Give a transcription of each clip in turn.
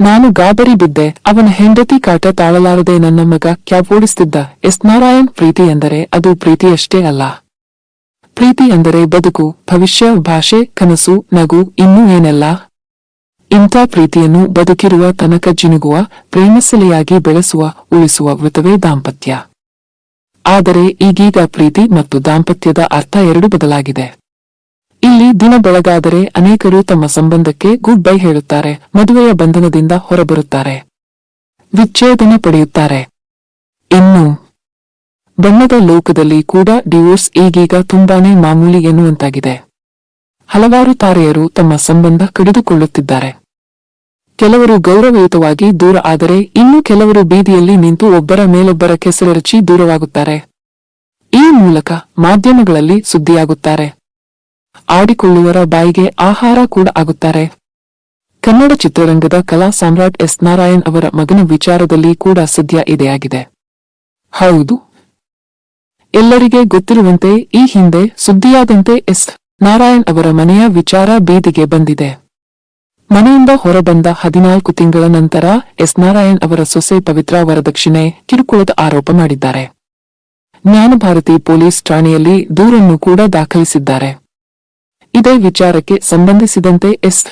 ನಾನು ಗಾಬರಿ ಬಿದ್ದೆ. ಅವನ ಹೆಂಡತಿ ಕಾಟ ತಾಳಲಾರದೆ ನನ್ನ ಮಗ ಕ್ಯಾಬ್ ಓಡಿಸ್ತಿದ್ದ ಎಸ್ ನಾರಾಯಣ್ ಪ್ರೀತಿ ಎಂದರೆ ಅದು ಪ್ರೀತಿಯಷ್ಟೇ ಅಲ್ಲ. ಪ್ರೀತಿ ಎಂದರೆ ಬದುಕು, ಭವಿಷ್ಯ, ಭಾಷೆ, ಕನಸು, ನಗು, ಇನ್ನೂ ಏನೆಲ್ಲ? ಇಂಥ ಪ್ರೀತಿಯನ್ನು ಬದುಕಿರುವ ತನಕ ಜಿನುಗುವ ಪ್ರೇಮಸಲೆಯಾಗಿ ಬೆಳೆಸುವ, ಉಳಿಸುವ ವೃತವೇ ದಾಂಪತ್ಯ. ಆದರೆ ಈಗೀಗ ಪ್ರೀತಿ ಮತ್ತು ದಾಂಪತ್ಯದ ಅರ್ಥ ಎರಡು ಬದಲಾಗಿದೆ. ಇಲ್ಲಿ ದಿನ ಬೆಳಗಾದರೆ ಅನೇಕರು ತಮ್ಮ ಸಂಬಂಧಕ್ಕೆ ಗುಡ್ ಬೈ ಹೇಳುತ್ತಾರೆ, ಮದುವೆಯ ಬಂಧನದಿಂದ ಹೊರಬರುತ್ತಾರೆ. ವಿಚ್ಛೇದನ ಪಡೆಯುತ್ತಾರೆ. ಇನ್ನು, ಬಣ್ಣದ ಲೋಕದಲ್ಲಿ ಕೂಡ ಡಿವೋರ್ಸ್ ಈಗೀಗ ತುಂಬಾನೇ ಮಾಮೂಲಿ ಎನ್ನುವಂತಾಗಿದೆ. ಹಲವಾರು ತಾರೆಯರು ತಮ್ಮ ಸಂಬಂಧ ಕಡಿದುಕೊಳ್ಳುತ್ತಿದ್ದಾರೆ. ಕೆಲವರು ಗೌರವಯುತವಾಗಿ ದೂರ ಆದರೆ, ಇನ್ನು ಕೆಲವರು ಬೀದಿಯಲ್ಲಿ ನಿಂತು ಒಬ್ಬರ ಮೇಲೊಬ್ಬರ ಕೆಸರೆರಚಿ ದೂರವಾಗುತ್ತಾರೆ. ಈ ಮೂಲಕ ಮಾಧ್ಯಮಗಳಲ್ಲಿ ಸುದ್ದಿಯಾಗುತ್ತಾರೆ. ಆಡಿಕೊಳ್ಳುವರ ಬಾಯಿಗೆ ಆಹಾರ ಕೂಡ ಆಗುತ್ತಾರೆ. ಕನ್ನಡ ಚಿತ್ರರಂಗದ ಕಲಾ ಸಾಮ್ರಾಟ್ ಎಸ್ ನಾರಾಯಣ್ ಅವರ ಮಗನ ವಿಚಾರದಲ್ಲಿ ಕೂಡ ಸದ್ಯ ಇದೆಯಾಗಿದೆ ಹೌದು. ಎಲ್ಲರಿಗೆ ಗೊತ್ತಿರುವಂತೆ ಈ ಹಿಂದೆ ಸುದ್ದಿಯಾದಂತೆ ಎಸ್ ನಾರಾಯಣ್ ಅವರ ಮನೆಯ ವಿಚಾರ ಬೀದಿಗೆ ಬಂದಿದೆ. ಮನೆಯಿಂದ ಹೊರಬಂದ ಹದಿನಾಲ್ಕು ತಿಂಗಳ ನಂತರ ಎಸ್ ನಾರಾಯಣ್ ಅವರ ಸೊಸೆ ಪವಿತ್ರ ವರದಕ್ಷಿಣೆ ಕಿರುಕುಳದ ಆರೋಪ ಮಾಡಿದ್ದಾರೆ. ಜ್ಞಾನಭಾರತಿ ಪೊಲೀಸ್ ಠಾಣೆಯಲ್ಲಿ ದೂರನ್ನು ಕೂಡ ದಾಖಲಿಸಿದ್ದಾರೆ. ಇದೇ ವಿಚಾರಕ್ಕೆ ಸಂಬಂಧಿಸಿದಂತೆ ಎಸ್.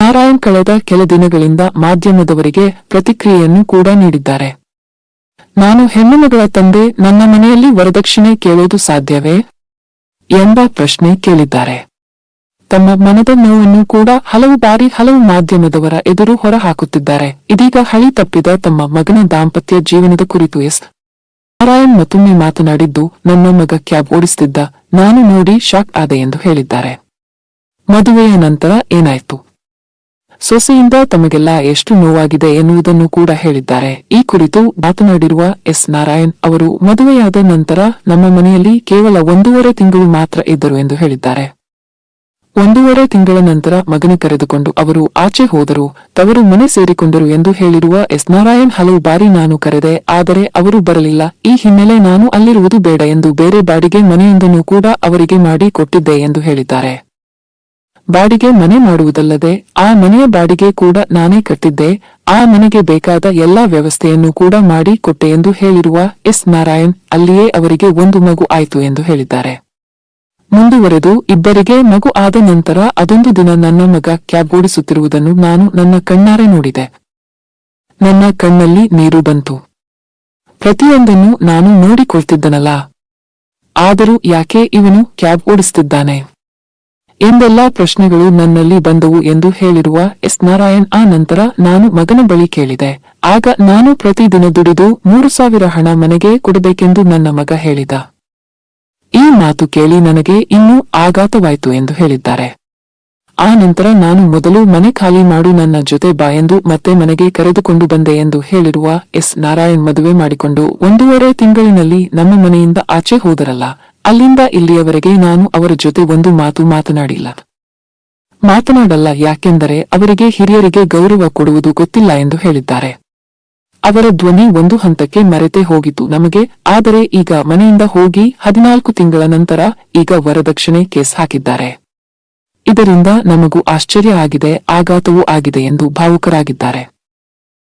ನಾರಾಯಣ್ ಕಳೆದ ಕೆಲ ದಿನಗಳಿಂದ ಮಾಧ್ಯಮದವರಿಗೆ ಪ್ರತಿಕ್ರಿಯೆಯನ್ನು ಕೂಡ ನೀಡಿದ್ದಾರೆ. ನಾನು ಹೆಣ್ಣುಮಗಳ ತಂದೆ ನನ್ನ ಮನೆಯಲ್ಲಿ ವರದಕ್ಷಿಣೆ ಕೇಳೋದು ಸಾಧ್ಯವೇ? ಎಂಬ ಪ್ರಶ್ನೆ ಕೇಳಿದ್ದಾರೆ. ತಮ್ಮ ಮನದ ನೋವನ್ನು ಕೂಡ ಹಲವು ಬಾರಿ ಹಲವು ಮಾಧ್ಯಮದವರ ಎದುರು ಹೊರಹಾಕುತ್ತಿದ್ದಾರೆ. ಇದೀಗ ಹಳಿ ತಪ್ಪಿದ ತಮ್ಮ ಮಗನ ದಾಂಪತ್ಯ ಜೀವನದ ಕುರಿತು ಎಸ್. ನಾರಾಯಣ್ ಮತ್ತೊಮ್ಮೆ ಮಾತನಾಡಿದ್ದು, ನನ್ನ ಮಗ ಕ್ಯಾಬ್ ಓಡಿಸುತ್ತಿದ್ದ ನಾನು ನೋಡಿ ಶಾಕ್ ಆದೆ ಎಂದು ಹೇಳಿದ್ದಾರೆ. ಮದುವೆಯ ನಂತರ ಏನಾಯ್ತು? ಸೊಸೆಯಿಂದ ತಮಗೆಲ್ಲ ಎಷ್ಟು ನೋವಾಗಿದೆ ಎನ್ನುವುದನ್ನು ಕೂಡ ಹೇಳಿದ್ದಾರೆ. ಈ ಕುರಿತು ಮಾತನಾಡಿರುವ ಎಸ್. ನಾರಾಯಣ್ ಅವರು, ಮದುವೆಯಾದ ನಂತರ ನಮ್ಮ ಮನೆಯಲ್ಲಿ ಕೇವಲ ಒಂದೂವರೆ ತಿಂಗಳು ಮಾತ್ರ ಇದ್ದರು ಎಂದು ಹೇಳಿದ್ದಾರೆ. ಒಂದೂವರೆ ತಿಂಗಳ ನಂತರ ಮಗನ ಕರೆದುಕೊಂಡು ಅವರು ಆಚೆ ಹೋದರು. ತವರು ಮನೆ ಸೇರಿಕೊಂಡರು ಎಂದು ಹೇಳಿರುವ ಎಸ್. ನಾರಾಯಣ್, ಹಲವು ಬಾರಿ ನಾನು ಕರೆದೆ, ಆದರೆ ಅವರು ಬರಲಿಲ್ಲ. ಈ ಹಿನ್ನೆಲೆ ನಾನು ಅಲ್ಲಿರುವುದು ಬೇಡ ಎಂದು ಬೇರೆ ಬಾಡಿಗೆ ಮನೆಯೊಂದನ್ನು ಕೂಡ ಅವರಿಗೆ ಮಾಡಿ ಕೊಟ್ಟಿದ್ದೆ ಎಂದು ಹೇಳಿದ್ದಾರೆ. ಬಾಡಿಗೆ ಮನೆ ಮಾಡುವುದಲ್ಲದೆ ಆ ಮನೆಯ ಬಾಡಿಗೆ ಕೂಡ ನಾನೇ ಕಟ್ಟಿದ್ದೆ. ಆ ಮನೆಗೆ ಬೇಕಾದ ಎಲ್ಲಾ ವ್ಯವಸ್ಥೆಯನ್ನು ಕೂಡ ಮಾಡಿ ಕೊಟ್ಟೆ ಎಂದು ಹೇಳಿರುವ ಎಸ್ ನಾರಾಯಣ್ ಅಲ್ಲಿಯೇ ಅವರಿಗೆ ಒಂದು ಮಗು ಆಯಿತು ಎಂದು ಹೇಳಿದ್ದಾರೆ. ಮುಂದುವರೆದು ಇಬ್ಬರಿಗೆ ಮಗು ಆದ ನಂತರ ಅದೊಂದು ದಿನ ನನ್ನ ಮಗ ಕ್ಯಾಬ್ ಓಡಿಸುತ್ತಿರುವುದನ್ನು ನಾನು ನನ್ನ ಕಣ್ಣಾರೆ ನೋಡಿದೆ. ನನ್ನ ಕಣ್ಣಲ್ಲಿ ನೀರು ಬಂತು. ಪ್ರತಿಯೊಂದನ್ನು ನಾನು ನೋಡಿಕೊಳ್ತಿದ್ದನಲ್ಲ. ಆದರೂ ಯಾಕೆ ಇವನು ಕ್ಯಾಬ್ ಓಡಿಸುತ್ತಿದ್ದಾನೆ ಎಂದೆಲ್ಲಾ ಪ್ರಶ್ನೆಗಳು ನನ್ನಲ್ಲಿ ಬಂದವು ಎಂದು ಹೇಳಿರುವ ಎಸ್ ನಾರಾಯಣ್ ಆ ನಂತರ ನಾನು ಮಗನ ಬಳಿ ಕೇಳಿದೆ. ಆಗ ನಾನು ಪ್ರತಿದಿನ ದುಡಿದು ಮೂರು ಸಾವಿರ ಹಣ ಮನೆಗೆ ಕೊಡಬೇಕೆಂದು ನನ್ನ ಮಗ ಹೇಳಿದ. ಈ ಮಾತು ಕೇಳಿ ನನಗೆ ಇನ್ನೂ ಆಘಾತವಾಯಿತು ಎಂದು ಹೇಳಿದ್ದಾರೆ. ಆ ನಂತರ ನಾನು ಮೊದಲು ಮನೆ ಖಾಲಿ ಮಾಡು ನನ್ನ ಜೊತೆ ಬಾ ಎಂದು ಮತ್ತೆ ಮನೆಗೆ ಕರೆದುಕೊಂಡು ಬಂದೆ ಎಂದು ಹೇಳಿರುವ ಎಸ್ ನಾರಾಯಣ್ ಮದುವೆ ಮಾಡಿಕೊಂಡು ಒಂದೂವರೆ ತಿಂಗಳಿನಲ್ಲಿ ನಮ್ಮ ಮನೆಯಿಂದ ಆಚೆ ಹೋದರಲ್ಲ. ಅಲ್ಲಿಂದ ಇಲ್ಲಿಯವರೆಗೆ ನಾನು ಅವರ ಜೊತೆ ಒಂದು ಮಾತು ಮಾತನಾಡಿಲ್ಲ. ಮಾತನಾಡಲ್ಲ ಯಾಕೆಂದರೆ ಅವರಿಗೆ ಹಿರಿಯರಿಗೆ ಗೌರವ ಕೊಡುವುದು ಗೊತ್ತಿಲ್ಲ ಎಂದು ಹೇಳಿದ್ದಾರೆ. ಅವರ ಧ್ವನಿ ಒಂದು ಹಂತಕ್ಕೆ ಮರೆತೇ ಹೋಗಿತು ನಮಗೆ, ಆದರೆ ಈಗ ಮನೆಯಿಂದ ಹೋಗಿ ಹದಿನಾಲ್ಕು ತಿಂಗಳ ನಂತರ ಈಗ ವರದಕ್ಷಿಣೆ ಕೇಸ್ ಹಾಕಿದ್ದಾರೆ. ಇದರಿಂದ ನಮಗೂ ಆಶ್ಚರ್ಯ ಆಗಿದೆ, ಆಘಾತವೂ ಆಗಿದೆ ಎಂದು ಭಾವುಕರಾಗಿದ್ದಾರೆ.